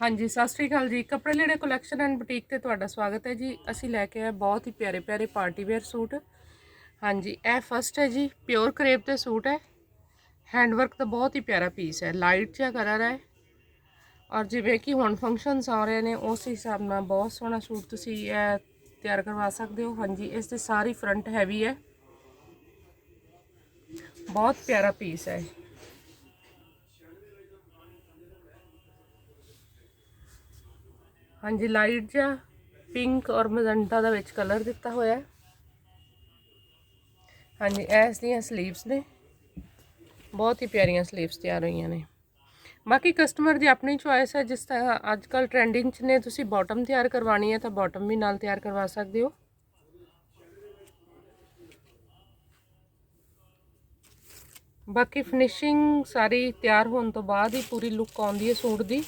ਹਾਂਜੀ, ਸਤਿ ਸ਼੍ਰੀ ਅਕਾਲ ਜੀ। ਕੱਪੜੇ ਲੀੜੇ ਕਲੈਕਸ਼ਨ ਐਂਡ ਬੁਟੀਕ ਤੇ ਤੁਹਾਡਾ ਸਵਾਗਤ ਹੈ ਜੀ। ਅਸੀਂ ਲੈ ਕੇ ਆਏ ਬਹੁਤ ਹੀ ਪਿਆਰੇ ਪਿਆਰੇ ਪਾਰਟੀ ਵੇਅਰ ਸੂਟ। ਹਾਂਜੀ, ਇਹ ਫਸਟ ਹੈ ਜੀ ਪਿਓਰ ਕਰੇਪ ਤੇ ਸੂਟ ਹੈ। ਹੈਂਡ ਵਰਕ ਦਾ ਬਹੁਤ ਹੀ ਪਿਆਰਾ ਪੀਸ ਹੈ। ਲਾਈਟ ਜਿਹਾ ਕਲਰ ਹੈ। ਔਰ ਜਿਵੇਂ ਕਿ ਹੁਣ ਫੰਕਸ਼ਨਸ ਆ ਰਹੇ ਨੇ, ਉਸ ਹਿਸਾਬ ਨਾਲ ਬਹੁਤ ਸੋਹਣਾ ਸੂਟ ਤੁਸੀਂ ਇਹ ਤਿਆਰ ਕਰਵਾ ਸਕਦੇ ਹੋ। ਹਾਂਜੀ, ਇਸ 'ਤੇ ਸਾਰੀ ਫਰੰਟ ਹੈਵੀ ਹੈ। ਬਹੁਤ ਪਿਆਰਾ ਪੀਸ ਹੈ। ਹਾਂਜੀ ਲਾਈਟ ਜਿਹਾ ਪਿੰਕ ਔਰ ਮੈਜੈਂਟਾ ਦਾ ਵਿੱਚ ਕਲਰ ਦਿੱਤਾ ਹੋਇਆ ਹੈ। ਹਾਂਜੀ ਐਸ ਦੀਆਂ ਸਲੀਵਸ ਨੇ। ਬਹੁਤ ਹੀ ਪਿਆਰੀਆਂ ਸਲੀਵਸ ਤਿਆਰ ਹੋਈਆਂ ਨੇ। ਬਾਕੀ ਕਸਟਮਰ ਦੀ ਆਪਣੀ ਚੁਆਇਸ ਹੈ, ਜਿਸ ਤਰ੍ਹਾਂ ਅੱਜ ਕੱਲ ਟ੍ਰੈਂਡਿੰਗ 'ਚ ਨੇ, ਤੁਸੀਂ ਬਾਟਮ ਤਿਆਰ ਕਰਵਾਣੀ ਹੈ, ਤਾਂ ਬਾਟਮ ਵੀ ਨਾਲ ਤਿਆਰ ਕਰਵਾ ਸਕਦੇ ਹੋ। ਬਾਕੀ ਫਿਨਿਸ਼ਿੰਗ ਸਾਰੀ ਤਿਆਰ ਹੋਣ ਤੋਂ ਬਾਅਦ ਹੀ ਪੂਰੀ ਲੁੱਕ ਆਉਂਦੀ ਹੈ ਸੂਟ ਦੀ।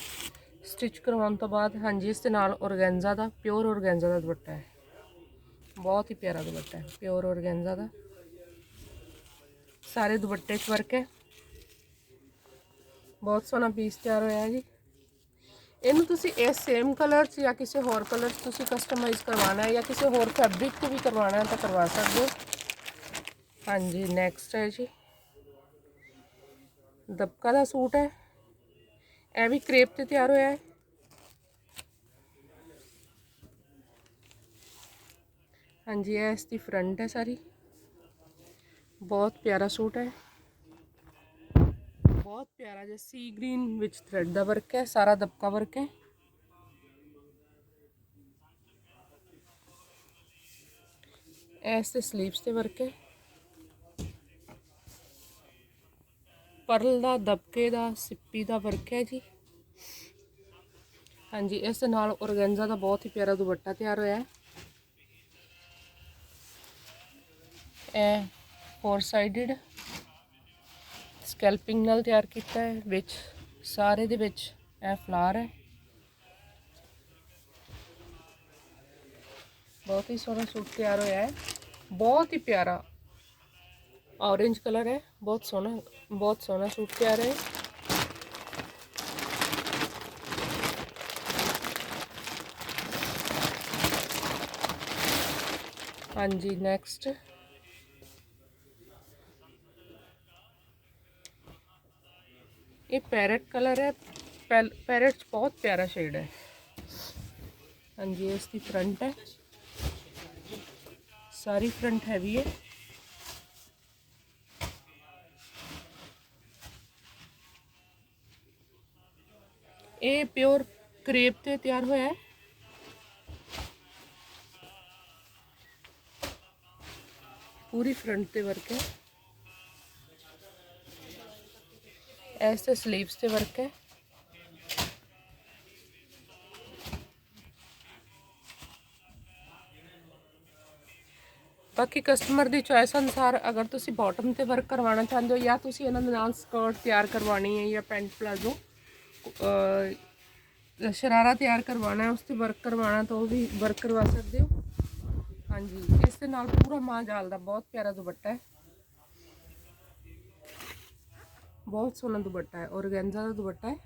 ਸਟਿਚ ਕਰਵਾਉਣ ਤੋਂ ਬਾਅਦ, ਹਾਂਜੀ, ਇਸ ਦੇ ਨਾਲ ਔਰਗੈਂਜ਼ਾ ਦਾ ਪਿਓਰ ਔਰਗੈਂਜ਼ਾ ਦਾ ਦੁਪੱਟਾ ਹੈ। ਬਹੁਤ ਹੀ ਪਿਆਰਾ ਦੁਪੱਟਾ ਹੈ ਪਿਓਰ ਔਰਗੈਂਜ਼ਾ ਦਾ। ਸਾਰੇ ਦੁਪੱਟੇ 'ਚ ਵਰਕ ਹੈ। ਬਹੁਤ ਸੋਹਣਾ ਪੀਸ ਤਿਆਰ ਹੋਇਆ ਜੀ। ਇਹਨੂੰ ਤੁਸੀਂ ਇਸ ਸੇਮ ਕਲਰ 'ਚ ਜਾਂ ਕਿਸੇ ਹੋਰ ਕਲਰ 'ਚ ਤੁਸੀਂ ਕਸਟਮਾਈਜ਼ ਕਰਵਾਉਣਾ ਹੈ ਜਾਂ ਕਿਸੇ ਹੋਰ ਫੈਬਰਿਕ 'ਤੇ ਵੀ ਕਰਵਾਉਣਾ ਹੈ ਤਾਂ ਕਰਵਾ ਸਕਦੇ ਹੋ। ਹਾਂਜੀ ਨੈਕਸਟ ਹੈ ਜੀ। ਦਬਕਾ ਦਾ ਸੂਟ ਹੈ। ਇਹ ਵੀ ਕ੍ਰੇਪ ਤੇ ਤਿਆਰ ਹੋਇਆ ਹੈ। ਹਾਂਜੀ, ਇਹ ਇਸ ਦੀ ਫਰੰਟ ਹੈ ਸਾਰੀ। ਬਹੁਤ ਪਿਆਰਾ ਸੂਟ ਹੈ। ਬਹੁਤ ਪਿਆਰਾ ਜਿਹਾ ਸੀ ਗ੍ਰੀਨ ਵਿੱਚ ਥ੍ਰੈਡ ਦਾ ਵਰਕ ਹੈ, ਸਾਰਾ ਦਬਕਾ ਵਰਕ ਹੈ। ਇਸ ਤੇ ਸਲੀਵਸ ਤੇ ਵਰਕ ਹੈ। ਪਰਲ ਦਾ, ਦਬਕੇ ਦਾ, ਸਿੱਪੀ ਦਾ ਵਰਕ ਹੈ ਜੀ। ਹਾਂਜੀ, ਇਸ ਦੇ ਨਾਲ ਔਰਗੈਂਜ਼ਾ ਦਾ ਬਹੁਤ ਹੀ ਪਿਆਰਾ ਦੁਪੱਟਾ ਤਿਆਰ ਹੋਇਆ ਹੈ। ਇਹ ਫੋਰ ਸਾਈਡਡ ਸਕੈਲਪਿੰਗ ਨਾਲ ਤਿਆਰ ਕੀਤਾ ਹੈ ਵਿੱਚ ਸਾਰੇ ਦੇ ਵਿੱਚ ਇਹ ਫਲਾਰ ਹੈ ਬਹੁਤ ਹੀ ਸੋਹਣਾ ਸੂਟ ਤਿਆਰ ਹੋਇਆ ਹੈ ਬਹੁਤ ਹੀ ਪਿਆਰਾ ऑरेंज कलर है बहुत सोना बहुत सोना सूट तैयार है हाँ जी नेक्स्ट ये पैरेट कलर है पैरेट बहुत प्यारा शेड है हाँ जी इसकी फ्रंट है सारी फ्रंट हैवी है ਇਹ ਪਿਓਰ ਕਰੇਪ ਤੇ ਤਿਆਰ ਹੋਇਆ ਹੈ ਪੂਰੀ ਫਰੰਟ ਤੇ ਵਰਕ ਹੈ ਇਸ ਤੇ ਸਲੀਵਸ ਤੇ ਵਰਕ ਹੈ। ਬਾਕੀ ਕਸਟਮਰ ਦੀ ਚੋਇਸ ਅਨੁਸਾਰ ਅਗਰ ਤੁਸੀਂ ਬਾਟਮ ਤੇ ਵਰਕ ਕਰਵਾਉਣਾ ਚਾਹੁੰਦੇ ਹੋ ਜਾਂ ਤੁਸੀਂ ਇਹਨਾਂ ਦੇ ਨਾਲ ਸਕਰਟ ਤਿਆਰ ਕਰਵਾਉਣੀ ਹੈ ਜਾਂ ਪੈਂਟ ਪਲਾਜ਼ੋ ਸ਼ਰਾਰਾ ਤਿਆਰ ਕਰਵਾਉਣਾ ਹੈ, ਉਸ ਤੇ ਵਰਕ ਕਰਵਾਉਣਾ ਤਾਂ ਉਹ ਵੀ ਵਰਕ ਕਰਵਾ ਸਕਦੇ ਹੋ। ਹਾਂਜੀ, ਇਸ ਦੇ ਨਾਲ ਪੂਰਾ ਮਾਂ ਜਾਲ ਦਾ ਬਹੁਤ ਪਿਆਰਾ ਦੁਪੱਟਾ ਹੈ। ਬਹੁਤ ਸੋਹਣਾ ਦੁਪੱਟਾ ਹੈ ਔਰਗੈਂਜ਼ਾ ਦਾ ਦੁਪੱਟਾ ਹੈ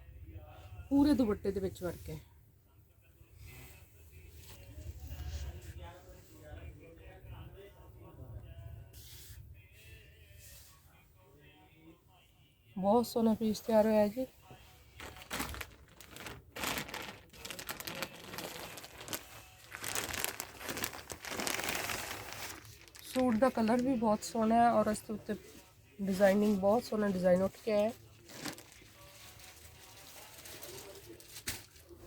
ਪੂਰੇ ਦੁਪੱਟੇ ਦੇ ਵਿੱਚ ਵਰਕ ਹੈ ਬਹੁਤ ਸੋਹਣਾ ਪੀਸ ਤਿਆਰ ਹੋਇਆ ਜੀ ਸੂਟ ਦਾ ਕਲਰ ਵੀ ਬਹੁਤ ਸੋਹਣਾ ਹੈ ਔਰ ਇਸ ਦੇ ਉੱਤੇ ਡਿਜ਼ਾਈਨਿੰਗ ਬਹੁਤ ਸੋਹਣਾ ਡਿਜ਼ਾਈਨ ਉੱਠ ਕੇ ਆਇਆ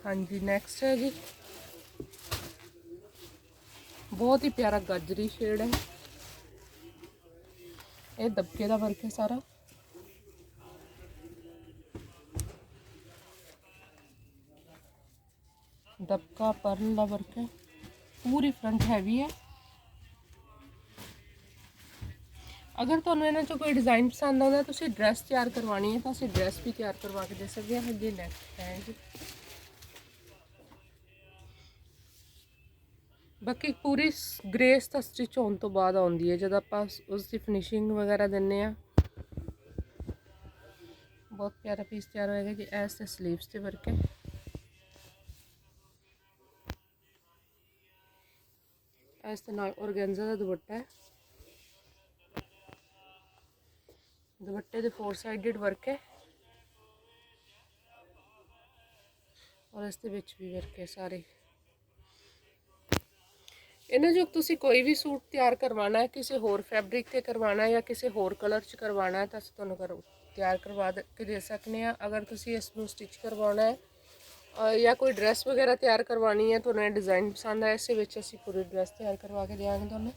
ਹਾਂਜੀ ਨੈਕਸਟ ਹੈ ਜੀ ਬਹੁਤ ਹੀ ਪਿਆਰਾ ਗਾਜਰੀ ਸ਼ੇਡ ਹੈ ਇਹ ਦਬਕੇ ਦਾ ਵਰਕ ਹੈ ਸਾਰਾ ਦਬਕਾ ਪਰਨ ਦਾ ਵਰਕ ਹੈ ਪੂਰੀ ਫਰੰਟ ਹੈਵੀ ਹੈ ਅਗਰ ਤੁਹਾਨੂੰ ਇਹਨਾਂ ਚੋਂ ਕੋਈ ਡਿਜ਼ਾਈਨ ਪਸੰਦ ਆਉਂਦਾ, ਤੁਸੀਂ ਡਰੈਸ ਤਿਆਰ ਕਰਵਾਣੀ ਹੈ ਤਾਂ ਅਸੀਂ ਡਰੈਸ ਵੀ ਤਿਆਰ ਕਰਵਾ ਕੇ ਦੇ ਸਕਦੇ ਹਾਂ। ਅੱਗੇ ਨੈਕਸਟ ਹੈ ਬਾਕੀ ਪੂਰੀ ਗ੍ਰੇਸ ਤਾਂ ਸਟਿਚ ਹੋਣ ਤੋਂ ਬਾਅਦ ਆਉਂਦੀ ਹੈ। ਜਦ ਆਪਾਂ ਉਸ ਦੀ ਫਿਨਿਸ਼ਿੰਗ ਵਗੈਰਾ ਦਿੰਨੇ ਆ ਬਹੁਤ ਪਿਆਰਾ ਪੀਸ ਤਿਆਰ ਹੋਏਗਾ ਜੀ। ਐਸ ਤੇ ਸਲੀਵਸ ਤੇ ਵਰਕ ਹੈ। ਇਸ ਤੇ ਨਾਲ ਔਰਗੈਂਜ਼ਾ ਦਾ ਦੁਪੱਟਾ ਹੈ। ਦੁਪੱਟੇ ਦੇ ਫੋਰ ਸਾਈਡਡ ਵਰਕ ਹੈ। ਔਰ ਇਸ ਦੇ ਵਿੱਚ ਵੀ ਵਰਕ ਹੈ ਸਾਰੇ। ਇਹਨਾਂ ਜੋ ਤੁਸੀਂ ਕੋਈ ਵੀ ਸੂਟ ਤਿਆਰ ਕਰਵਾਉਣਾ ਹੈ, ਕਿਸੇ ਹੋਰ ਫੈਬਰਿਕ ਤੇ ਕਰਵਾਉਣਾ ਹੈ ਜਾਂ ਕਿਸੇ ਹੋਰ ਕਲਰ 'ਚ ਕਰਵਾਉਣਾ ਹੈ, ਤਾਂ ਅਸੀਂ ਤੁਹਾਨੂੰ ਕਰ, ਤਿਆਰ ਕਰਵਾ ਦੇ- ਕੇ ਦੇ ਸਕਨੇ ਆ ਅਗਰ ਤੁਸੀਂ ਇਸ ਨੂੰ ਸਟਿਚ ਕਰਵਾਉਣਾ ਹੈ ਜਾਂ ਕੋਈ ਡਰੈਸ ਵਗੈਰਾ ਤਿਆਰ ਕਰਵਾਉਣੀ ਹੈ, ਤੁਹਾਨੂੰ ਇਹ ਡਿਜ਼ਾਈਨ ਪਸੰਦ ਆਇਆ, ਇਸ ਵਿੱਚ ਅਸੀਂ ਪੂਰੀ ਡਰੈਸ ਤਿਆਰ ਕਰਵਾ ਕੇ ਦੇਵਾਂਗੇ ਤੁਹਾਨੂੰ।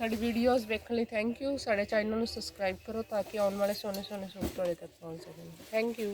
ਸਾਡੀ ਵੀਡੀਓਜ਼ ਵੇਖਣ ਲਈ ਥੈਂਕ ਯੂ ਸਾਡੇ ਚੈਨਲ ਨੂੰ ਸਬਸਕ੍ਰਾਈਬ ਕਰੋ ਤਾਂ ਕਿ ਆਉਣ ਵਾਲੇ ਸੋਹਣੇ ਸੋਹਣੇ ਸੂਟ ਤੁਹਾਡੇ ਤੱਕ ਪਹੁੰਚ ਸਕਣ। Thank you